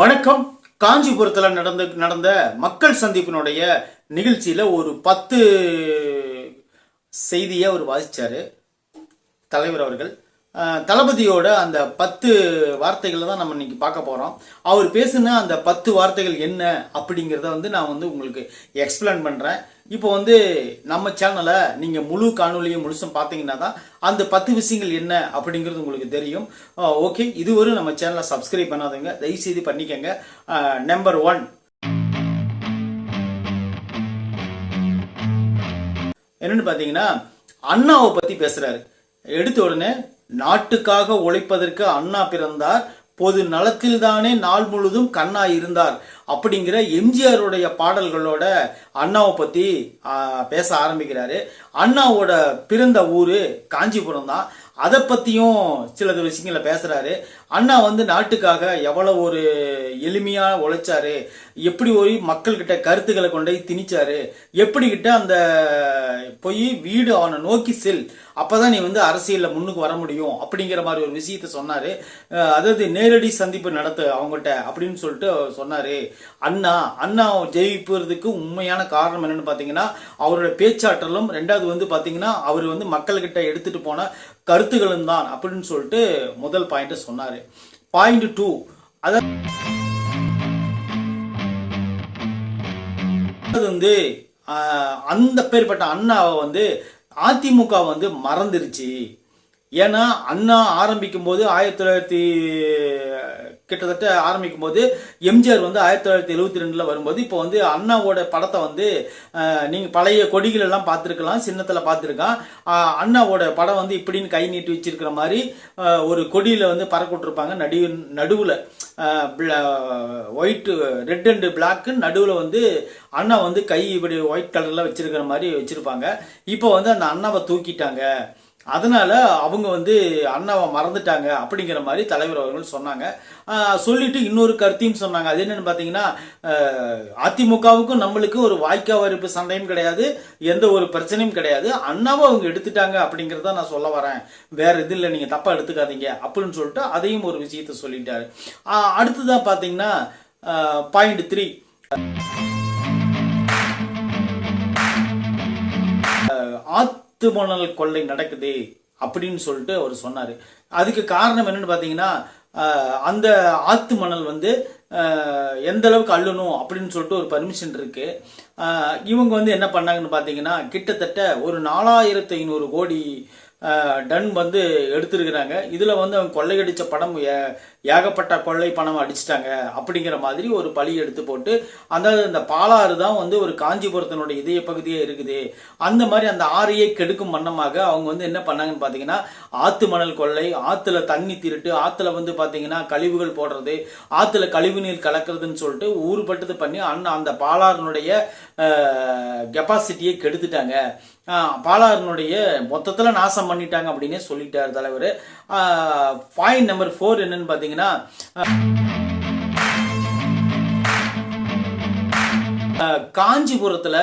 வணக்கம். காஞ்சிபுரத்தில் நடந்த நடந்த மக்கள் சந்திப்பினுடைய நிகழ்ச்சியில் ஒரு பத்து செய்தியை அவர் வாசித்தார் தலைவர் அவர்கள். தளபதியோட அந்த பத்து வார்த்தைகளை தான் நம்ம இன்னைக்கு பார்க்க போகிறோம் அவர் பேசின அந்த பத்து வார்த்தைகள் என்ன அப்படிங்கிறத வந்து நான் வந்து உங்களுக்கு எக்ஸ்பிளைன் பண்ணுறேன் இப்போ வந்து நம்ம சேனலை நீங்கள் முழு காணொலியும் முழுசும் பார்த்தீங்கன்னா தான் அந்த பத்து விஷயங்கள் என்ன அப்படிங்கிறது உங்களுக்கு தெரியும். ஓகே இதுவரை நம்ம சேனலை சப்ஸ்கிரைப் பண்ணாதவங்க தயவுசெய்து பண்ணிக்கங்க. நம்பர் ஒன் என்னன்னு பார்த்தீங்கன்னா அண்ணாவை பற்றி பேசுகிறாரு எடுத்த உடனே நாட்டுக்காக உழைப்பதற்கு அண்ணா பிறந்தார். பொது நலத்தில்தானே நாள் முழுதும் கண்ணா இருந்தார். அப்படிங்கிற எம்ஜிஆருடைய பாடல்களோட அண்ணாவை பத்தி பேச ஆரம்பிக்கிறாரு. அண்ணாவோட பிறந்த ஊரு காஞ்சிபுரம் தான் அதை பத்தியும் சில விஷயங்களை பேசுறாரு. அண்ணா வந்து நாட்டுக்காக எவ்வளவு ஒரு எளிமையாக உழைச்சாரு எப்படி ஒரு மக்கள்கிட்ட கருத்துக்களை கொண்டு போய் திணிச்சாரு எப்படிக்கிட்ட அந்த போய் வீடு அவனை நோக்கி செல் அப்போதான் நீ வந்து அரசியலில் முன்னுக்கு வர முடியும் அப்படிங்கிற மாதிரி ஒரு விஷயத்த சொன்னாரு. அதாவது நேரடி சந்திப்பு நடத்து அவங்ககிட்ட அப்படின்னு சொல்லிட்டு அவர் சொன்னாரு. அண்ணா அண்ணா ஜெயிப்புறதுக்கு உண்மையான காரணம் என்னன்னு பார்த்தீங்கன்னா அவரோட பேச்சாற்றலும் ரெண்டாவது வந்து பார்த்தீங்கன்னா அவர் வந்து மக்கள்கிட்ட எடுத்துட்டு போன கருத்துக்களும் தான் அப்படின்னு சொல்லிட்டு முதல் பாயிண்ட்டை சொன்னாரு. Point two. அதாவது அது வந்து அந்த பேர்பட்ட அண்ணாவை வந்து அதிமுக வந்து மறந்துருச்சு. ஏன்னா அண்ணா ஆரம்பிக்கும் போது ஆயிரத்தி தொள்ளாயிரத்தி கிட்டத்தட்ட ஆரம்பிக்கும் போது எம்ஜிஆர் வந்து ஆயிரத்தி தொள்ளாயிரத்தி எழுபத்தி ரெண்டில் வரும்போது இப்போ வந்து அண்ணாவோட படத்தை வந்து நீங்கள் பழைய கொடிகள் எல்லாம் பார்த்துருக்கலாம் சின்னத்தில் பார்த்துருக்கான் அண்ணாவோட படம் வந்து இப்படின்னு கை நீட்டி வச்சிருக்கிற மாதிரி ஒரு கொடியில் வந்து பறக்கவிட்டுருப்பாங்க நடு நடுவில் ஒயிட் ரெட் அண்டு பிளாக்கு நடுவில் வந்து அண்ணா வந்து கை இப்படி ஒயிட் கலரில் வச்சிருக்கிற மாதிரி வச்சுருப்பாங்க. இப்போ வந்து அந்த அண்ணாவை தூக்கிட்டாங்க. அதனால் அவங்க வந்து அண்ணாவை மறந்துட்டாங்க அப்படிங்கிற மாதிரி தலைவர் அவர்கள் சொன்னாங்க. சொல்லிட்டு இன்னொரு கருத்தையும் சொன்னாங்க. அது என்னென்னு பார்த்தீங்கன்னா அதிமுகவுக்கும் நம்மளுக்கு ஒரு வாய்க்கா வரிப்பு சண்டையும் கிடையாது எந்த ஒரு பிரச்சனையும் கிடையாது. அண்ணாவை அவங்க எடுத்துட்டாங்க அப்படிங்கிறத நான் சொல்ல வரேன். வேற இது இல்லை நீங்கள் தப்பாக எடுத்துக்காதீங்க அப்படின்னு சொல்லிட்டு அதையும் ஒரு விஷயத்த சொல்லிட்டாரு. அடுத்ததாக பார்த்தீங்கன்னா பாயிண்ட் த்ரீ ஆத்து மணல் கொள்ளை நடக்குது அப்படின்னு சொல்லிட்டு அவர் சொன்னார். அதுக்கு காரணம் என்னன்னு பார்த்தீங்கன்னா அந்த ஆத்து மணல் வந்து எந்த அளவுக்கு அள்ளணும் அப்படின்னு சொல்லிட்டு ஒரு பர்மிஷன் இருக்கு. இவங்க வந்து என்ன பண்ணாங்கன்னு பார்த்தீங்கன்னா கிட்டத்தட்ட ஒரு நாலாயிரத்து ஐநூறு கோடி டன் வந்து எடுத்திருக்கிறாங்க. இதில் வந்து அவங்க கொள்ளையடித்த படம் ஏ- ஏகப்பட்ட கொள்ளை பணம் அடிச்சிட்டாங்க அப்படிங்கிற மாதிரி ஒரு பழி எடுத்து போட்டு அந்த இந்த பாலாறு தான் வந்து ஒரு காஞ்சிபுரத்தினுடைய இதய பகுதியே இருக்குது. அந்த மாதிரி அந்த ஆறையை கெடுக்கும் வண்ணமாக அவங்க வந்து என்ன பண்ணாங்கன்னு பார்த்தீங்கன்னா ஆத்து மணல் கொள்ளை ஆற்றுல தண்ணி திருட்டு ஆற்றுல வந்து பார்த்தீங்கன்னா கழிவுகள் போடுறது ஆற்றுல கழிவு நீர் கலக்கிறதுன்னு சொல்லிட்டு ஊறுபட்டது பண்ணி அண்ணா அந்த பாலாறினுடைய கெப்பாசிட்டியை கெடுத்துட்டாங்க. ஆஹ் பாலாறினுடைய நாசம் பண்ணிட்டாங்க அப்படின்னே சொல்லிட்டார் தலைவர். பாயிண்ட் நம்பர் ஃபோர் என்னன்னு பார்த்தீங்கன்னா பார்த்தீங்கன்னா காஞ்சிபுரத்தில்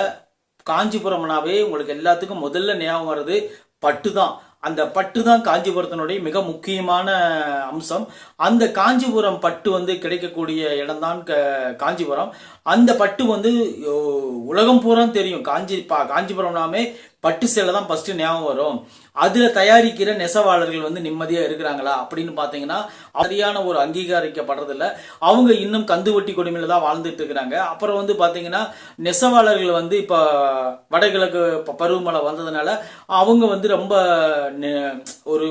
காஞ்சிபுரம்னாவே உங்களுக்கு எல்லாத்துக்கும் முதல்ல ஞாபகம் வர்றது பட்டு தான் அந்த பட்டு தான் காஞ்சிபுரத்தினுடைய மிக முக்கியமான அம்சம். அந்த காஞ்சிபுரம் பட்டு வந்து கிடைக்கக்கூடிய இடம்தான் க- காஞ்சிபுரம். அந்த பட்டு வந்து உலகம் பூரா தெரியும். காஞ்சி பா- காஞ்சிபுரம்னாமே பட்டு சேலை தான் ஃபர்ஸ்ட் ஞாபகம் வரும். அதுல தயாரிக்கிற நெசவாளர்கள் வந்து நிம்மதியா இருக்கிறாங்களா அப்படின்னு பாத்தீங்கன்னா சரியான ஒரு அங்கீகரிக்கப்படுறதில்ல. அவங்க இன்னும் கந்து வட்டி கொடுமையில தான் வாழ்ந்துட்டு இருக்கிறாங்க. அப்புறம் வந்து பாத்தீங்கன்னா நெசவாளர்கள் வந்து இப்ப வடகிழக்கு ப- பருவமழை வந்ததுனால அவங்க வந்து ரொம்ப நெ- ஒரு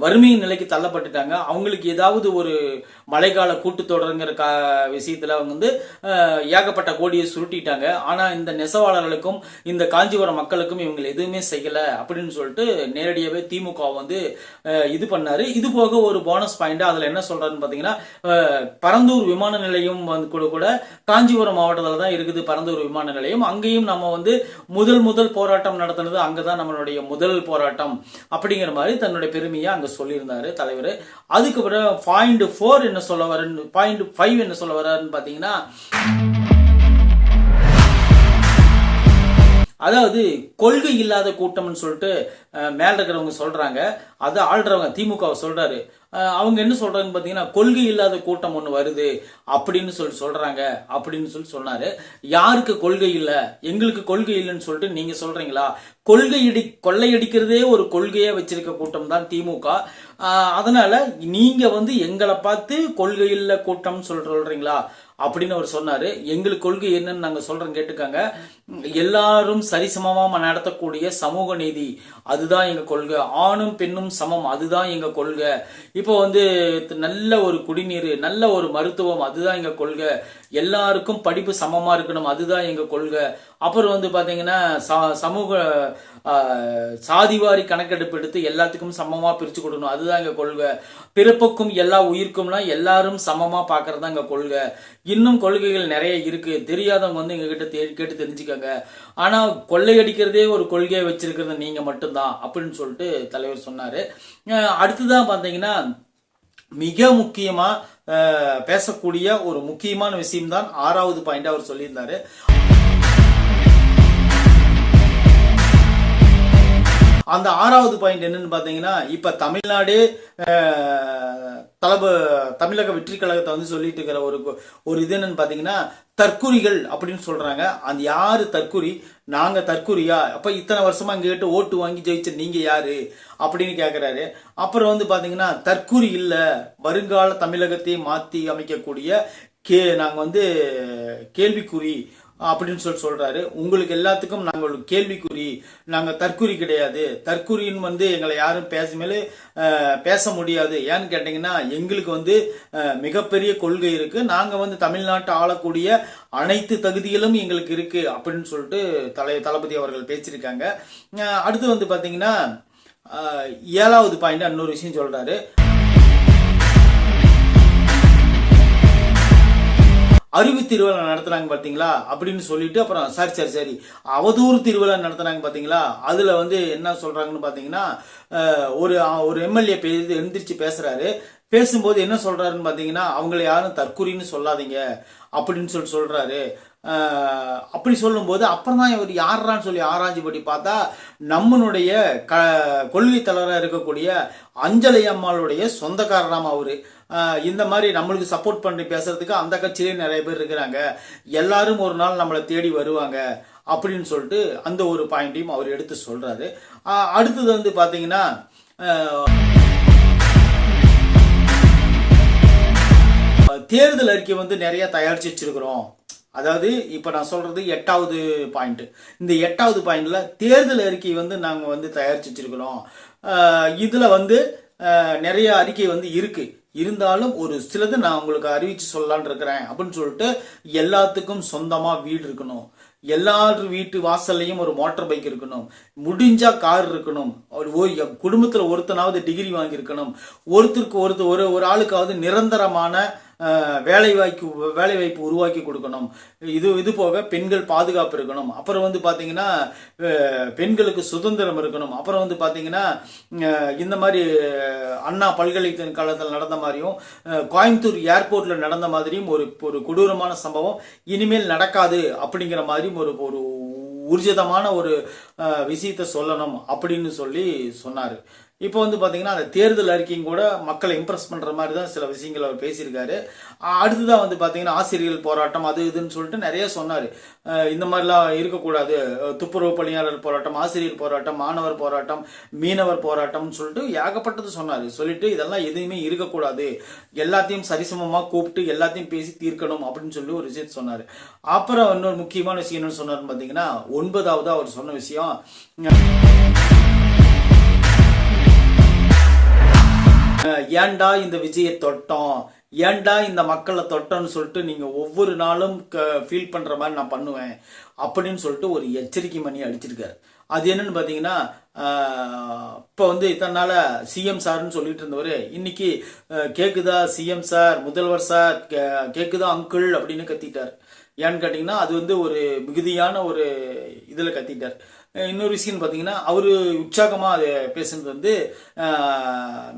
வறுமையின் நிலைக்கு தள்ளப்பட்டுட்டாங்க. அவங்களுக்கு ஏதாவது ஒரு மழைக்கால கூட்டுத்தொடருங்கிற கா விஷயத்தில் அவங்க வந்து ஏகப்பட்ட கோடியை சுருட்டிட்டாங்க. ஆனால் இந்த நெசவாளர்களுக்கும் இந்த காஞ்சிபுரம் மக்களுக்கும் இவங்க எதுவுமே செய்யலை அப்படின்னு சொல்லிட்டு நேரடியாகவே திமுக வந்து இது பண்ணார். இது போக ஒரு போனஸ் பாயிண்ட் அதில் என்ன சொல்கிறாருன்னு பார்த்தீங்கன்னா பரந்தூர் விமான நிலையம் வந்து கூட கூட காஞ்சிபுரம் மாவட்டத்தில் தான் இருக்குது பரந்தூர் விமான நிலையம். அங்கேயும் நம்ம வந்து முதல் முதல் போராட்டம் நடத்தினது அங்கதான் நம்மளுடைய முதல் போராட்டம் அப்படிங்கிற மாதிரி தன்னுடைய பெருமையை அங்கே சொல்லியிருந்தார் தலைவர். அதுக்கப்புறம் பாயிண்ட் ஃபோர் என்ன சொல்ல வரன்னு பாயிண்ட் ஃபைவ் என்ன சொல்ல வர்றாருன்னு பாத்தீங்கன்னா அதாவது கொள்கை இல்லாத கூட்டம்னு சொல்லிட்டு மேல இருக்கிறவங்க சொல்றாங்க. அது ஆள்றவங்க திமுக சொல்றாரு. அஹ் அவங்க என்ன சொல்றாங்கன்னு பாத்தீங்கன்னா கொள்கை இல்லாத கூட்டம் ஒன்று வருது அப்படின்னு சொல்லி சொல்றாங்க அப்படின்னு சொல்லி சொன்னாரு. யாருக்கு கொள்கை இல்லை? எங்களுக்கு கொள்கை இல்லைன்னு சொல்லிட்டு நீங்க சொல்றீங்களா? கொள்கையடி கொள்ளையடிக்கிறதே ஒரு கொள்கையா வச்சிருக்க கூட்டம் தான் திமுக. அதனால நீங்க வந்து எங்களை பார்த்து கொள்கையில் கூட்டம் கூட்டம்னு சொல்ற சொல்றீங்களா அப்படின்னு அவர் சொன்னாரு. எங்களுக்கு கொள்கை என்னன்னு நாங்க சொல்றோம் கேட்டுக்காங்க. எல்லாரும் சரிசமமா நடத்தக்கூடிய சமூக நீதி அதுதான் எங்க கொள்கை. ஆணும் பெண்ணும் சமம் அதுதான் எங்க கொள்கை. இப்போ வந்து நல்ல ஒரு குடிநீர் நல்ல ஒரு மருத்துவம் அதுதான் எங்க கொள்கை. எல்லாருக்கும் படிப்பு சமமா இருக்கணும் அதுதான் எங்க கொள்கை. அப்புறம் வந்து பாத்தீங்கன்னா ச- சமூக சாதிவாரி கணக்கெடுப்பு எடுத்து எல்லாத்துக்கும் சமமாக பிரித்து கொடுக்கணும். அதுதான் இங்கே கொள்கை. பிறப்புக்கும் எல்லா உயிர்க்கும்னா எல்லாரும் பார்க்கறது தான் இங்கே கொள்கை. இன்னும் கொள்கைகள் நிறைய இருக்குது தெரியாதவங்க வந்து எங்ககிட்ட தே- கேட்டு தெரிஞ்சுக்கோங்க. ஆனால் கொள்ளையடிக்கிறதே ஒரு கொள்கையை வச்சிருக்கிறது நீங்கள் மட்டும்தான் அப்படின்னு சொல்லிட்டு தலைவர் சொன்னார். அஹ் அடுத்ததான் மிக முக்கியமாக பேசக்கூடிய ஒரு முக்கியமான விஷயம்தான் ஆறாவது பாயிண்ட் அவர் சொல்லியிருந்தாரு. அந்த ஆறாவது பாயிண்ட் என்னன்னு பார்த்தீங்கன்னா இப்போ தமிழ்நாடு தலப தமிழக வெற்றி கழகத்தை வந்து சொல்லிட்டு இருக்கிற ஒரு ஒரு இது என்னன்னு பார்த்தீங்கன்னா தற்குறிகள் அப்படின்னு சொல்றாங்க. அந்த யாரு தற்குறி? நாங்க தற்குறியா? அப்போ இத்தனை வருஷமா கேட்டு ஓட்டு வாங்கி ஜெயிச்ச நீங்க யாரு? அப்படின்னு கேட்குறாரு அப்புறம் வந்து பார்த்தீங்கன்னா தற்குறி இல்லை. வருங்கால தமிழகத்தை மாற்றி அமைக்கக்கூடிய கே நாங்கள் வந்து கேள்விக்குறி. அப்படின்னு சொல்லி சொல்றாரு. உங்களுக்கு எல்லாத்துக்கும் நாங்கள் ஒரு கேள்விக்குறி நாங்கள் தற்குறி கிடையாது. தற்குறின்னு வந்து எங்களை யாரும் பேசுமேலே பேச முடியாது. ஏன்னு கேட்டீங்கன்னா எங்களுக்கு வந்து மிகப்பெரிய கொள்கை இருக்கு. நாங்கள் வந்து தமிழ்நாட்டை ஆளக்கூடிய அனைத்து தகுதிகளும் எங்களுக்கு இருக்கு அப்படின்னு சொல்லிட்டு தலை தளபதி அவர்கள் பேசியிருக்காங்க. அடுத்து வந்து பார்த்தீங்கன்னா ஏழாவது பாயிண்ட் இன்னொரு விஷயம் சொல்றாரு. அறிவு திருவிழா நடத்துனாங்க பார்த்தீங்களா அப்படின்னு சொல்லிட்டு அப்புறம் சரி சரி சரி. அவதூறு திருவிழா நடத்துனாங்க பார்த்தீங்களா அதில் வந்து என்ன சொல்கிறாங்கன்னு பார்த்தீங்கன்னா ஒரு ஒரு எம்எல்ஏ பெயர் எழுந்திரிச்சு பேசுகிறாரு பேசும்போது என்ன சொல்கிறாருன்னு பார்த்தீங்கன்னா அவங்கள யாரும் தற்குறின்னு சொல்லாதீங்க. அப்படின்னு சொல்லிட்டு சொல்கிறாரு அப்படி சொல்லும்போது அப்புறம் தான் இவர் யாரான்னு சொல்லி ஆராய்ச்சி படி பார்த்தா நம்மளுடைய க கொள்கை தலைவராக இருக்கக்கூடிய அஞ்சலி அம்மாளுடைய சொந்தக்காரராம் அவரு. இந்த மாதிரி நம்மளுக்கு சப்போர்ட் பண்ணி பேசுறதுக்கு அந்த கட்சியிலே நிறைய பேர் இருக்கிறாங்க. எல்லாரும் ஒரு நாள் நம்மளை தேடி வருவாங்க அப்படின்னு சொல்லிட்டு அந்த ஒரு பாயிண்டையும் அவர் எடுத்து சொல்றாரு. அடுத்தது வந்து பாத்தீங்கன்னா தேர்தல் அறிக்கை வந்து நிறைய தயாரிச்சு வச்சிருக்கிறோம். அதாவது இப்ப நான் சொல்றது எட்டாவது பாயிண்ட் இந்த எட்டாவது பாயிண்ட்ல தேர்தல் அறிக்கை வந்து நாங்க வந்து தயாரிச்சு வச்சிருக்கிறோம். இதில் இதுல வந்து நிறைய அறிக்கை வந்து இருக்கு. இருந்தாலும் ஒரு சிலது நான் உங்களுக்கு அறிவிச்சு சொல்லலான் இருக்கிறேன் அப்படின்னு சொல்லிட்டு எல்லாத்துக்கும் சொந்தமா வீடு இருக்கணும். எல்லார் வீட்டு வாசல்லையும் ஒரு மோட்டார் பைக் இருக்கணும். முடிஞ்சா கார் இருக்கணும். ஒரு ஒரு குடும்பத்துல ஒருத்தனாவது டிகிரி வாங்கியிருக்கணும். ஒருத்தருக்கு ஒருத்தர் ஒரு ஒரு ஆளுக்காவது நிரந்தரமான வேலைவாய்ப்பு வேலைவாய்ப்பு உருவாக்கி கொடுக்கணும். இது இது போக பெண்கள் பாதுகாப்பு இருக்கணும். அப்புறம் வந்து பார்த்தீங்கன்னா பெண்களுக்கு சுதந்திரம் இருக்கணும். அப்புறம் வந்து பார்த்தீங்கன்னா இந்த மாதிரி அண்ணா பல்கலைக்கழகத்தில் நடந்த மாதிரியும் கோயம்புத்தூர் ஏர்போர்ட்டில் நடந்த மாதிரியும் ஒரு ஒரு கொடூரமான சம்பவம். இனிமேல் நடக்காது அப்படிங்கிற மாதிரியும் ஒரு ஒரு ஊர்ஜிதமான ஒரு விஷயத்தை சொல்லணும் அப்படின்னு சொல்லி சொன்னார். இப்போ வந்து பார்த்தீங்கன்னா அந்த தேர்தல் அறிக்கையும் கூட மக்களை இம்ப்ரெஸ் பண்ணுற மாதிரி தான் சில விஷயங்கள் அவர் பேசியிருக்காரு. அடுத்ததாக அடுத்ததான் வந்து பார்த்தீங்கன்னா ஆசிரியர்கள் போராட்டம் அது இதுன்னு சொல்லிட்டு நிறைய சொன்னார். இந்த மாதிரிலாம் இருக்கக்கூடாது. துப்புரவு பணியாளர் போராட்டம் ஆசிரியர் போராட்டம் மாணவர் போராட்டம் மீனவர் போராட்டம்னு சொல்லிட்டு ஏகப்பட்டது சொன்னார். சொல்லிட்டு இதெல்லாம் எதுவுமே இருக்கக்கூடாது. எல்லாத்தையும் சரிசமமாக கூப்பிட்டு எல்லாத்தையும் பேசி தீர்க்கணும் அப்படின்னு சொல்லி ஒரு விஷயத்தை சொன்னார். அப்புறம் இன்னொரு முக்கியமான விஷயம் என்னன்னு சொன்னார்னு பார்த்தீங்கன்னா ஒன்பதாவது அவர் சொன்ன விஷயம். ஏண்டா ஏன்டா இந்த விஜயை தொட்டோம்? ஏன்டா இந்த மக்களை தொட்டோன்னு சொல்லிட்டு நீங்க ஒவ்வொரு நாளும் ஃபீல் பண்ற மாதிரி நான் பண்ணுவேன். அப்படின்னு சொல்லிட்டு ஒரு எச்சரிக்கை மணி அடிச்சிருக்காரு. அது என்னன்னு பாத்தீங்கன்னா இப்போ இப்ப வந்து இத்தனை நாள சிஎம் சார்னு சொல்லிட்டு இருந்தவர் இன்னைக்கு கேட்குதா கேக்குதா சிஎம் சார் முதல்வர் சார் கே- கேக்குதா அங்கிள் அப்படின்னு கத்திட்டார். ஏன்னு கேட்டீங்கன்னா அது வந்து ஒரு மிகுதியான ஒரு இதுல கத்திட்டார். இன்னொரு விஷயம் பார்த்தீங்கன்னா அவர் உற்சாகமாக அதை பேசுனது வந்து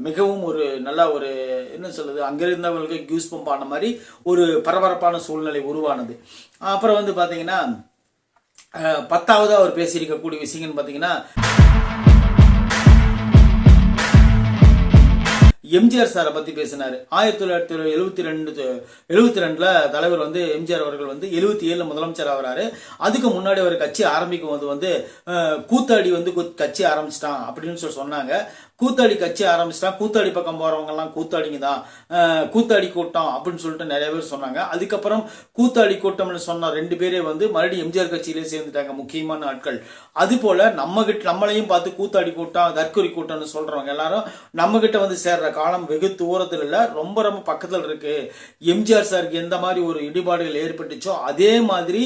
மிகவும் ஒரு நல்ல ஒரு என்ன சொல்லுது அங்கே இருந்தவங்களுக்கு கியூஸ் பம்ப் ஆன மாதிரி ஒரு பரபரப்பான சூழ்நிலை உருவானது. அப்புறம் வந்து பார்த்தீங்கன்னா பத்தாவது அவர் பேசியிருக்கக்கூடிய விஷயங்கள்னு பார்த்தீங்கன்னா எம்ஜிஆர் சாரை பத்தி பேசினார். ஆயிரத்தி தொள்ளாயிரத்தி எழுபத்தி ரெண்டு எழுபத்தி ரெண்டுல தலைவர் வந்து எம்ஜிஆர் அவர்கள் வந்து எழுபத்தி ஏழுல முதலமைச்சர் ஆகிறாரு. அதுக்கு முன்னாடி அவர் கட்சி ஆரம்பிக்கும் போது வந்து அஹ், கூத்தாடி வந்து கு- கட்சி ஆரம்பிச்சிட்டான் அப்படின்னு சொல்லி சொன்னாங்க. கூத்தாடி கட்சி ஆரம்பிச்சிட்டா கூத்தாடி பக்கம் போறவங்க எல்லாம் கூத்தாடிங்க தான் கூத்தாடி கூட்டம் அப்படின்னு சொல்லிட்டு நிறைய பேர் சொன்னாங்க. அதுக்கப்புறம் கூத்தாடி கூட்டம்னு சொன்ன ரெண்டு பேரே வந்து மறுபடியும் எம்ஜிஆர் கட்சியிலே சேர்ந்துட்டாங்க முக்கியமான ஆட்கள். அது போல நம்ம கிட்ட நம்மளையும் பார்த்து கூத்தாடி கூட்டம் தற்கொலை கூட்டம்னு சொல்றவங்க எல்லாரும் நம்ம கிட்ட வந்து சேர்ற காலம் வெகு தூரத்தில் இல்லை ரொம்ப ரொம்ப பக்கத்தில் இருக்கு. எம்ஜிஆர் சாருக்கு எந்த மாதிரி ஒரு இடிபாடுகள் ஏற்பட்டுச்சோ அதே மாதிரி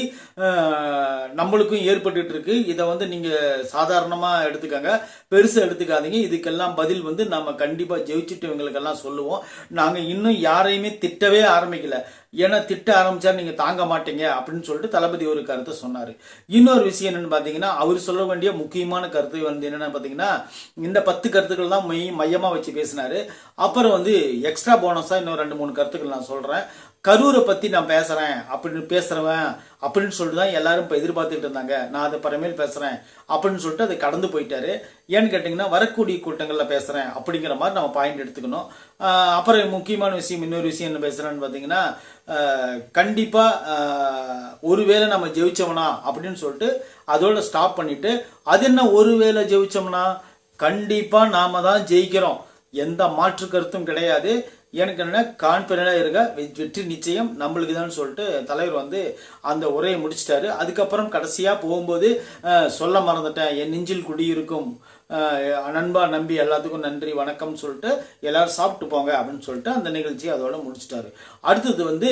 நம்மளுக்கும் ஏற்பட்டு இருக்கு. இதை வந்து நீங்க சாதாரணமா எடுத்துக்கங்க. பெருசாக எடுத்துக்காதீங்க. இதுக்கெல்லாம் பதில் வந்து நாம கண்டிப்பா ஜெயிச்சுட்டு இவங்களுக்கெல்லாம் சொல்லுவோம். நாங்க இன்னும் யாரையுமே திட்டவே ஆரம்பிக்கல. ஏன்னா திட்ட ஆரம்பிச்சா நீங்க தாங்க மாட்டீங்க அப்படின்னு சொல்லிட்டு தளபதி ஒரு கருத்தை சொன்னாரு. இன்னொரு விஷயம் என்னன்னு பாத்தீங்கன்னா அவர் சொல்ல வேண்டிய முக்கியமான கருத்து வந்து என்னன்னு பாத்தீங்கன்னா இந்த பத்து கருத்துக்கள் தான் மெய் மையமா வச்சு பேசினாரு. அப்புறம் வந்து எக்ஸ்ட்ரா போனஸா இன்னும் ரெண்டு மூணு கருத்துக்கள் நான் சொல்றேன். கரூரை பற்றி நான் பேசுகிறேன் அப்படின்னு பேசுகிறவன் அப்படின்னு சொல்லிட்டு தான் எல்லாரும் இப்போ எதிர்பார்த்துட்டு இருந்தாங்க. நான் அதை பரமேல் பேசுகிறேன் அப்படின்னு சொல்லிட்டு அதை கடந்து போயிட்டாரு. ஏன்னு கேட்டிங்கன்னா வரக்கூடிய கூட்டங்களில் பேசுகிறேன் அப்படிங்கிற மாதிரி நம்ம பாயிண்ட் எடுத்துக்கணும். அப்புறம் முக்கியமான விஷயம் இன்னொரு விஷயம் என்ன பேசுகிறேன்னு பார்த்தீங்கன்னா கண்டிப்பாக ஒருவேளை நம்ம ஜெயிச்சோம்னா அப்படின்னு சொல்லிட்டு அதோட ஸ்டாப் பண்ணிவிட்டு அது என்ன ஒருவேளை ஜெயிச்சோம்னா கண்டிப்பாக நாம தான் ஜெயிக்கிறோம். எந்த மாற்று கருத்தும் கிடையாது. எனக்கு என்ன கான்பிடண்டா இருக்க வெ- வெற்றி நிச்சயம் நம்மளுக்கு தான் சொல்லிட்டு தலைவர் வந்து அந்த உரையை முடிச்சிட்டாரு. அதுக்கப்புறம் கடைசியாக போகும்போது சொல்ல மறந்துட்டேன். என் நெஞ்சில் குடியிருக்கும் நண்பா நம்பி எல்லாத்துக்கும் நன்றி வணக்கம்னு சொல்லிட்டு எல்லாரும் சாப்பிட்டு போங்க அப்படின்னு சொல்லிட்டு அந்த நிகழ்ச்சியை அதோட முடிச்சிட்டாரு. அடுத்தது வந்து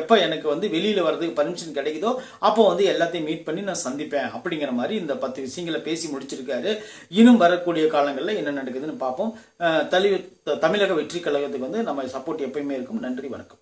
எப்போ எனக்கு வந்து வெளியில் வர்றதுக்கு பர்மிஷன் கிடைக்குதோ அப்போ வந்து எல்லாத்தையும் மீட் பண்ணி நான் சந்திப்பேன் அப்படிங்கிற மாதிரி இந்த பத்து விஷயங்களை பேசி முடிச்சிருக்காரு. இன்னும் வரக்கூடிய காலங்களில் என்ன நடக்குதுன்னு பார்ப்போம். தலி தமிழக வெற்றி கழகத்துக்கு வந்து நம்ம சப்போர்ட் எப்பயுமே இருக்கும். நன்றி வணக்கம்.